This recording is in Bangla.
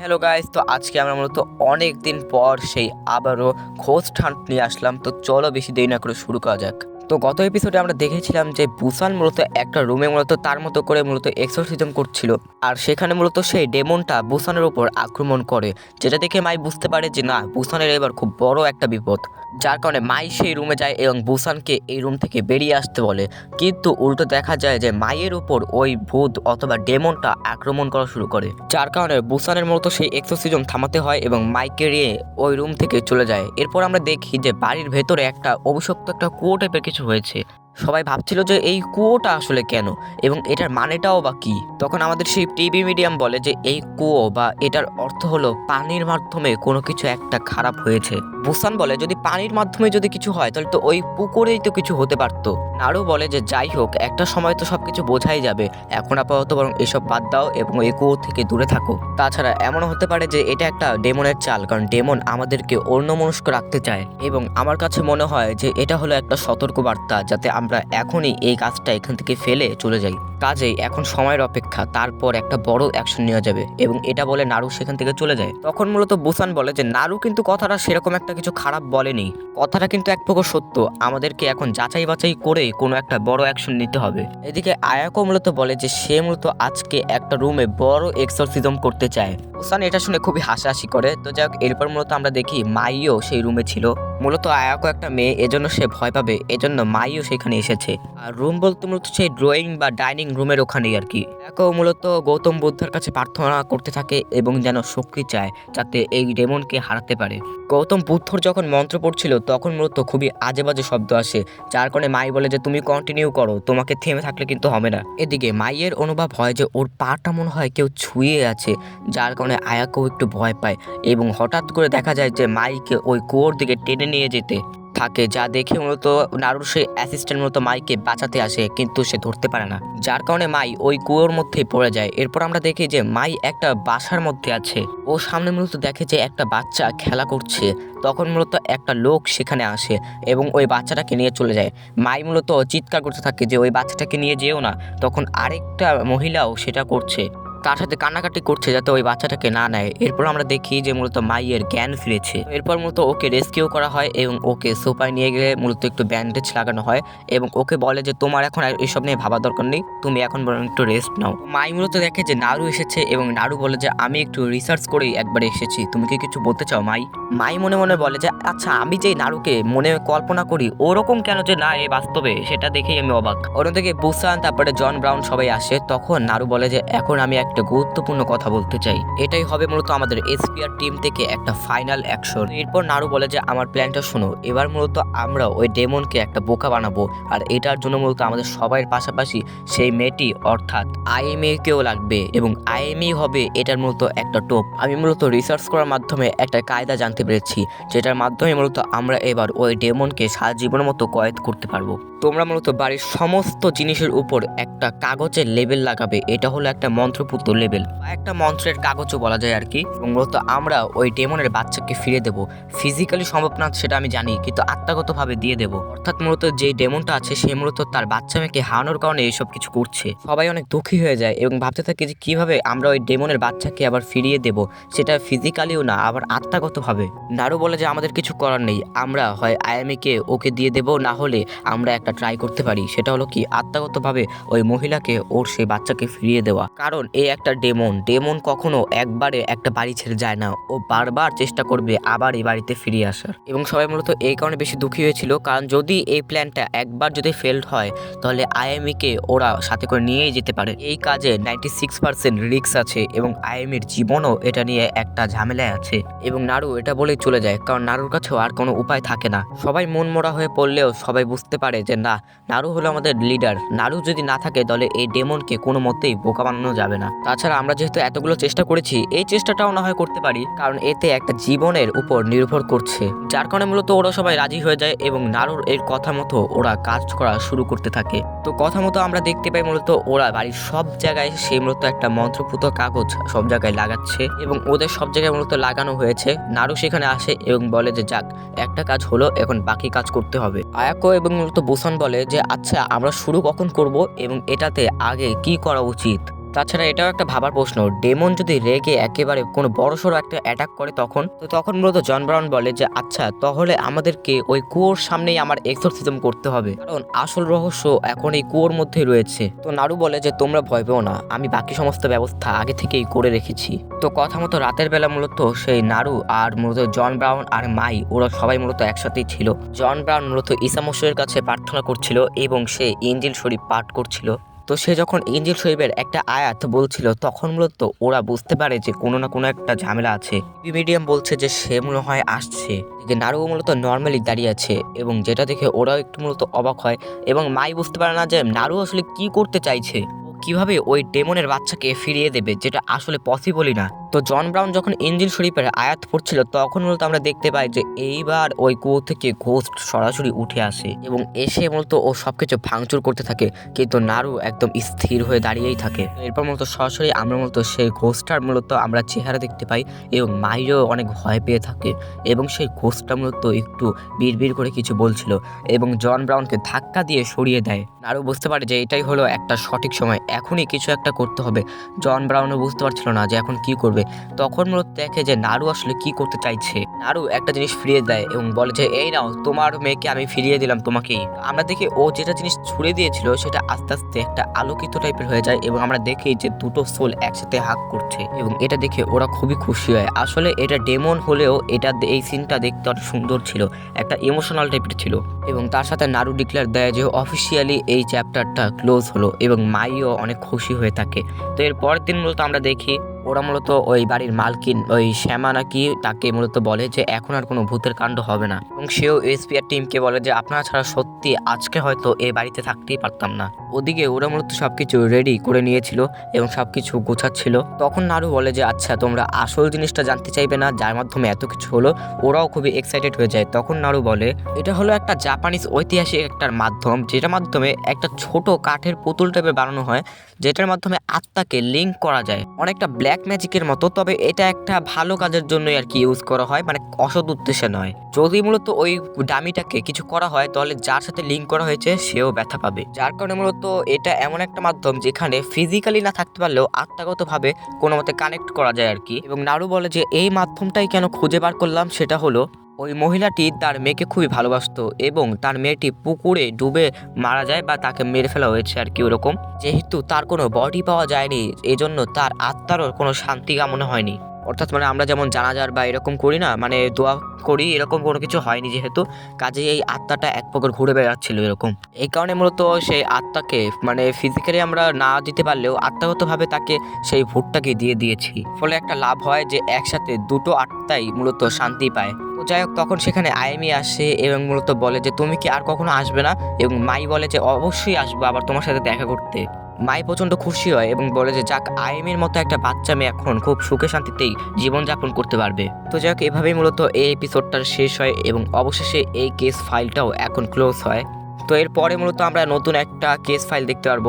হ্যালো গাইস তো আজকে আমরা মূলত অনেক দিন পর সেই আবারও খোঁজ ঠান্ট নিয়ে আসলাম। তো চলো বেশি দেরি না করে শুরু করা যাক। তো গত এপিসোডে আমরা দেখেছিলাম যে বুসান মূলত একটা রুমে মূলত তার মতো করে মূলত এক্সোরসিজম করছিল। আর সেখানে মূলত সেই ডেমনটা বুসানের উপর আক্রমণ করে, যেটা দেখে মাই বুঝতে পারে যে না, বুসানের এবার খুব বড় একটা বিপদ। যার কারণে মাই সেই রুমে যায় এবং বুসানকে এই রুম থেকে বেরিয়ে আসতে বলে। কিন্তু উল্টো দেখা যায় যে মায়ের উপর ওই ভূত অথবা ডেমনটা আক্রমণ করা শুরু করে। যার কারণে বুসানের মতো সেই এক্সোসিজম থামাতে হয় এবং মাইকে নিয়ে ওই রুম থেকে চলে যায়। এরপর আমরা দেখি যে বাড়ির ভেতরে একটা অভিশপ্ত একটা কুয়ো টাইপের কিছু হয়েছে। সবাই ভাবছিল যে এই কুয়োটা আসলে কেন এবং এটার মানেটাও বা কি? তখন আমাদের সেই টিভি মিডিয়াম বলে যে এই কুয়ো বা এটার অর্থ হলো পানির মাধ্যমে কোনো কিছু একটা খারাপ হয়েছে। বুসান বলে, যদি পানির মাধ্যমে যদি কিছু হয়, তাহলে তো ওই পুকুরেই তো কিছু হতে পারতো। নাড়ু বলে যে, যাই হোক, একটা সময় তো সব কিছু বোঝাই যাবে। এখন আপাতত বরং এসব বাদ দাও এবং এই কুয়ো থেকে দূরে থাকো। তাছাড়া এমন হতে পারে যে, এটা একটা ডেমনের চাল, কারণ ডেমন আমাদেরকে অন্য মনস্ক রাখতে চায়। এবং আমার কাছে মনে হয় যে, এটা হলো একটা সতর্ক বার্তা যাতে আমরা এখনই এই কাজটা এখান থেকে ফেলে চলে যাই। কাজেই এখন সময়ের অপেক্ষা, তারপর একটা বড় অ্যাকশন নেওয়া যাবে এবং এটা বলে নাড়ু সেখান থেকে চলে যায়। তখন মূলত বুসান বলে যে নাড়ু কিন্তু কথাটা সেরকম একটা কিছু খারাপ বলেনি। কথাটা কিন্তু এক প্রকার সত্য। আমাদেরকে এখন যাচাই বাছাই করে কোনো একটা বড় অ্যাকশন নিতে হবে। এদিকে আয়াকো মূলত বলে যে, সে মূলত আজকে একটা রুমে বড় এক্সরসিজম করতে চায়। বুসান এটা শুনে খুবই হাসাহাসি করে। তো যাই হোক, এরপর মূলত আমরা দেখি মাইও সেই রুমে ছিল। মূলত আয়াকো একটা মেয়ে, এজন্য সে ভয় পাবে। এজন্য মাইও সেখানে এসেছে। আর রুম বলতে মূলত সেই ড্রয়িং বা ডাইনিং রুমের ওখানেই আর কি। একও মূলত গৌতম বুদ্ধের কাছে প্রার্থনা করতে থাকে এবং যেন শক্তি চায়, যাতে এই ডেমনকে হারাতে পারে। গৌতম বুদ্ধর যখন মন্ত্র পড়ছিল, তখন মূলত খুবই আজে বাজে শব্দ আসে, যার কারণে মাই বলে যে, তুমি কন্টিনিউ করো, তোমাকে থেমে থাকলে কিন্তু হবে না। এদিকে মাইয়ের অনুভব হয় যে, ওর পাটা মনে হয় কেউ ছুঁয়ে আছে, যার কারণে আয়াকেও একটু ভয় পায় এবং হঠাৎ করে দেখা যায় যে, মাইকে ওই কুয়োর দিকে টেনে নিয়ে যেতে থাকে, যা দেখে মূলত নারুর সেই অ্যাসিস্ট্যান্ট মূলত মাইকে বাঁচাতে আসে, কিন্তু সে ধরতে পারে না। যার কারণে মাই ওই কুয়োর মধ্যে পড়ে যায়। এরপর আমরা দেখি যে মাই একটা বাসার মধ্যে আছে। ও সামনে মূলত দেখে যে একটা বাচ্চা খেলা করছে। তখন মূলত একটা লোক সেখানে আসে এবং ওই বাচ্চাটাকে নিয়ে চলে যায়। মাই মূলত চিৎকার করতে থাকে যে ওই বাচ্চাটাকে নিয়ে যেও না। তখন আরেকটা মহিলাও সেটা করছে। তার সাথে কান্নাকাটি করছে যাতে ওই বাচ্চাটাকে না নেয়। এরপর আমরা দেখি যে মূলত মাইয়ের জ্ঞান ফিরেছে। এরপর মূলত ওকে রেস্কিউ করা হয় এবং ওকে সোফায় নিয়ে গেলে মূলত একটু ব্যান্ডেজ লাগানো হয় এবং ওকে বলে যে, তোমার এখন আর এসব নিয়ে ভাবা দরকার নেই। তুমি এখন বরং একটু রেস্ট নাও। মাই মূলত দেখে যে নাড়ু এসেছে এবং নাড়ু বলে যে, আমি একটু রিসার্চ করেই একবার এসেছি। তুমি কি কিছু বলতে চাও, মাই? মাই মনে মনে বলে যে আচ্ছা আমি যেই নাড়ুকে মনে কল্পনা করি, ওরকম কেন যে না, এ বাস্তবে, সেটা দেখেই আমি অবাক। অন্যদিকে বুসান তারপরে জন ব্রাউন সবাই আসে। তখন নাড়ু বলে যে, এখন আমি একটা গুরুত্বপূর্ণ কথা বলতে চাই। এটাই হবে মূলত আমাদের এসপিআর টিম থেকে একটা ফাইনাল অ্যাকশন। এরপর নাড়ু বলে যে, আমার প্ল্যানটা শোনো, এবার মূলত আমরা ওই ডেমনকে একটা বোকা বানাবো, আর এটার জন্য মূলত আমাদের সবাইয়ের পাশাপাশি সেই মেয়েটি, অর্থাৎ আইএমএ কেও লাগবে, এবং আইএমএ হবে এটার মূলত একটা টোপ। আমি মূলত রিসার্চ করার মাধ্যমে একটা কায়দা জানতে পেরেছি, যেটার মাধ্যমে মূলত আমরা এবার ওই ডেমনকে সারা জীবনের মতো কয়েদ করতে পারব। তোমরা মূলত বাড়ির সমস্ত জিনিসের উপর একটা কাগজের লেবেল লাগাবে। এটা হলো একটা মন্ত্রপুত লেবেল একটা মন্ত্রের কাগজও বলা যায় আর কি মূলত আমরা ওই ডেমনের বাচ্চাকে ফিরে দেব। ফিজিক্যালি সম্ভব না, সেটা আমি জানি, কিন্তু আত্মাগতভাবে দিয়ে দেব। অর্থাৎ মূলত যে ডেমনটা আছে, সে মূলত তার বাচ্চা মেয়েকে হারানোর কারণে এইসব কিছু করছে। সবাই অনেক দুঃখী হয়ে যায় এবং ভাবতে থাকে যে কীভাবে আমরা ওই ডেমনের বাচ্চাকে আবার ফিরিয়ে দেব। সেটা ফিজিক্যালিও না, আবার আত্মাগতভাবে। নারু বলে যে, আমাদের কিছু করার নেই। আমরা হয় আয়ামিকে ওকে দিয়ে দেব, না হলে আমরা একটা ট্রাই করতে পারি, সেটা হলো কি আত্মাগতভাবে ওই মহিলাকে ওর সেই বাচ্চাকে ফিরিয়ে দেওয়া। কারণ এ একটা ডেমন ডেমন কখনো একবারে একটা বাড়ি ছেড়ে যায় না। ও বারবার চেষ্টা করবে আবার এই বাড়িতে ফিরিয়ে আসার। এবং সবাই মূলত এই কারণে বেশি দুঃখী হয়েছিল। কারণ যদি এই প্ল্যানটা একবার যদি ফেলড হয়, তাহলে আইএমইকে ওরা সাথে করে নিয়েই যেতে পারে। এই কাজে নাইনটি সিক্স পার্সেন্ট রিক্স আছে এবং আইএমির জীবনও এটা নিয়ে একটা ঝামেলায় আছে। এবং নাড়ু এটা বলেই চলে যায়, কারণ নাড়ুর কাছেও আর কোনো উপায় থাকে না। সবাই মন মরা হয়ে পড়লেও সবাই বুঝতে পারে যে না নাড়ু হলো আমাদের লিডার নাড়ু যদি না থাকে, তাহলে এই ডেমনকে কোনো মতেই বোকা বানানো যাবে না। তাছাড়া আমরা যেহেতু এতগুলো চেষ্টা করেছি, এই চেষ্টাটাও না হয় করতে পারি, কারণ এতে একটা জীবনের উপর নির্ভর করছে। যার কারণে মূলত ওরা সবাই রাজি হয়ে যায় এবং নাড়ুর এর কথা মতো ওরা কাজ করা শুরু করতে থাকে। তো কথা মতো আমরা দেখতে পাই মূলত ওরা বাড়ির সব জায়গায় সেই মূলত একটা মন্ত্রপুত কাগজ সব জায়গায় লাগাচ্ছে এবং ওদের সব জায়গায় মূলত লাগানো হয়েছে। নাড়ু সেখানে আসে এবং বলে যে, যাক, একটা কাজ হলো, এখন বাকি কাজ করতে হবে। আয়াকো এবং মূলত বুসান বলে যে আচ্ছা আমরা শুরু কখন করব এবং এটাতে আগে কি করা উচিত? তাছাড়া এটাও একটা ভাবার প্রশ্ন। ডেমন যদি রেগে একেবারে কোনো বড়সড় একটা অ্যাটাক করে তখন, তো তখন মূলত জন ব্রাউন বলে যে আচ্ছা তাহলে আমাদেরকে ওই কুয়োর সামনেই আমার এক্সোরসিজম করতে হবে। কারণ আসল রহস্য এখন এই কুয়োর মধ্যে রয়েছে। তো নাড়ু বলে যে, তোমরা ভয় পেও না, আমি বাকি সমস্ত ব্যবস্থা আগে থেকেই করে রেখেছি। তো কথা মতো রাতের বেলা মূলত সেই নাড়ু আর মূলত জন ব্রাউন আর মাই, ওরা সবাই মূলত একসাথেই ছিল। জন ব্রাউন মূলত ইসামশয়ের কাছে প্রার্থনা করছিল এবং সে ইঞ্জিল শরীফ পাঠ করছিল। তো সে যখন ইঞ্জিল শরীফের একটা আয়াত বলছিল, তখন মূলত ওরা বুঝতে পারে যে কোনো না কোনো একটা ঝামেলা আছে। মিডিয়াম বলছে যে সে মনে হয় আসছে। যে নারু মূলত নর্মালি দাঁড়িয়ে আছে এবং যেটা দেখে ওরাও একটু মূলত অবাক হয় এবং মাই বুঝতে পারে না যে নারু আসলে কি করতে চাইছে। কীভাবে ওই ডেমনের বাচ্চাকে ফিরিয়ে দেবে যেটা আসলে পসিবলই না। তো জন ব্রাউন যখন ইঞ্জিল শরীফের আয়াত পড়ছিল, তখন মূলত আমরা দেখতে পাই যে এইবার ওই কুয়ো থেকে ঘোস্ট সরাসরি উঠে আসে এবং এসে মূলত ও সবকিছু ভাঙচুর করতে থাকে, কিন্তু নারু একদম স্থির হয়ে দাঁড়িয়েই থাকে। এরপর মূলত সরাসরি আমরা মূলত সেই ঘোস্টটার মূলত আমরা চেহারা দেখতে পাই এবং মাইরও অনেক ভয় পেয়ে থাকে এবং সেই ঘোষটা মূলত একটু বিড়বিড় করে কিছু বলছিল এবং জন ব্রাউনকে ধাক্কা দিয়ে সরিয়ে দেয়। নারু বুঝতে পারে যে এটাই হলো একটা সঠিক সময় এখনই কিছু একটা করতে হবে। জন ব্রাউনও বুঝতে পারছিল না যে এখন কি করবে। তখন মূলত দেখে যে নারু আসলে কি করতে চাইছে। নারু একটা জিনিস ফিরিয়ে দেয় এবং বলে যে, এই নাও, তোমার মেয়েকে আমি ফিরিয়ে দিলাম তোমাকেই আমরা দেখি ও যেটা জিনিস ছুড়ে দিয়েছিল সেটা আস্তে আস্তে একটা আলোকিত টাইপের হয়ে যায় এবং আমরা দেখি যে দুটো সোল একসাথে হাক করছে এবং এটা দেখে ওরা খুবই খুশি হয়। আসলে এটা ডেমন হলেও এটা এই সিনটা দেখতে অনেক সুন্দর ছিল, একটা ইমোশনাল টাইপের ছিল এবং তার সাথে নারু ডিক্লেয়ার দেয় যে অফিসিয়ালি এই চ্যাপ্টারটা ক্লোজ হলো এবং মাইও অনেক খুশি হয়ে থাকে। তো এর পরের দিন মূলত আমরা দেখি ওরা মূলত ওই বাড়ির মালকিন, ওই শ্যামা নাকি তাকে মূলত বলে যে এখন আর কোনো ভূতের কাণ্ড হবে না। এবং সেও এসপিআর টিমকে বলে যে আপনারা ছাড়া সত্যি আজকে হয়তো এই বাড়িতে থাকতেই পারতাম না। ওদিকে ওরা মূলত সবকিছু রেডি করে নিয়েছিল এবং সবকিছু গোছাচ্ছিল। তখন নারু বলে যে আচ্ছা তোমরা আসল জিনিসটা জানতে চাইবে না, যার মাধ্যমে এত কিছু হলো, ওরাও খুবই এক্সাইটেড হয়ে যায়। তখন নারু বলে, এটা হলো একটা জাপানিজ ঐতিহাসিক একটা মাধ্যম, যেটার মাধ্যমে একটা ছোট কাঠের পুতুল টাইপের বানানো হয়, যেটার মাধ্যমে আত্মাকে লিঙ্ক করা যায়। অনেকটা ব্ল্যাক ম্যাজিকের মতো, তবে এটা একটা ভালো কাজের জন্যই আর কি ইউজ করা হয় মানে অসৎ উদ্দেশ্যে নয়। যদি মূলত ওই ডামিটাকে কিছু করা হয়, তাহলে যার সাথে লিঙ্ক করা হয়েছে, সেও ব্যথা পাবে। যার কারণে মূলত এটা এমন একটা মাধ্যম যেখানে ফিজিক্যালি না থাকতে পারলেও আত্মাগতভাবে কোনো মতে কানেক্ট করা যায় আর কি। এবং নারু বলে যে, এই মাধ্যমটাই কেন খুঁজে বার করলাম, সেটা হলো ওই মহিলাটি তার মেয়েকে খুবই ভালোবাসতো এবং তার মেয়েটি পুকুরে ডুবে মারা যায় বা তাকে মেরে ফেলা হয়েছে আর কি ওরকম। যেহেতু তার কোনো বডি পাওয়া যায়নি, এজন্য তার আত্মারও কোনো শান্তি কামনা হয়নি। অর্থাৎ মানে আমরা যেমন জানাজার বা এরকম করি না মানে দোয়া করি, এরকম কোনো কিছু হয়নি যেহেতু কাজে এই আত্মাটা এক প্রকার ঘুরে বেড়াচ্ছিল এরকম। এই কারণে মূলত সেই আত্মাকে মানে ফিজিক্যালি আমরা না দিতে পারলেও আত্মাগতভাবে তাকে সেই ভোটটাকে দিয়ে দিয়েছি। ফলে একটা লাভ হয় যে একসাথে দুটো আত্মাই মূলত শান্তি পায়। তো যাই হোক, তখন সেখানে আইমি আসে এবং মূলত বলে যে, তুমি কি আর কখনো আসবে না? এবং মাই বলে যে, অবশ্যই আসব আবার তোমার সাথে দেখা করতে। মাই প্রচণ্ড খুশি হয় এবং বলে যে, যাক, আইমের মতো একটা বাচ্চা মেয়ে এখন খুব সুখে শান্তিতেই জীবনযাপন করতে পারবে। তো যাক এভাবেই মূলত এই এপিসোডটার শেষ হয় এবং অবশেষে এই কেস ফাইলটাও এখন ক্লোজ হয়। তো এরপরে মূলত আমরা নতুন একটা কেস ফাইল দেখতে পারব।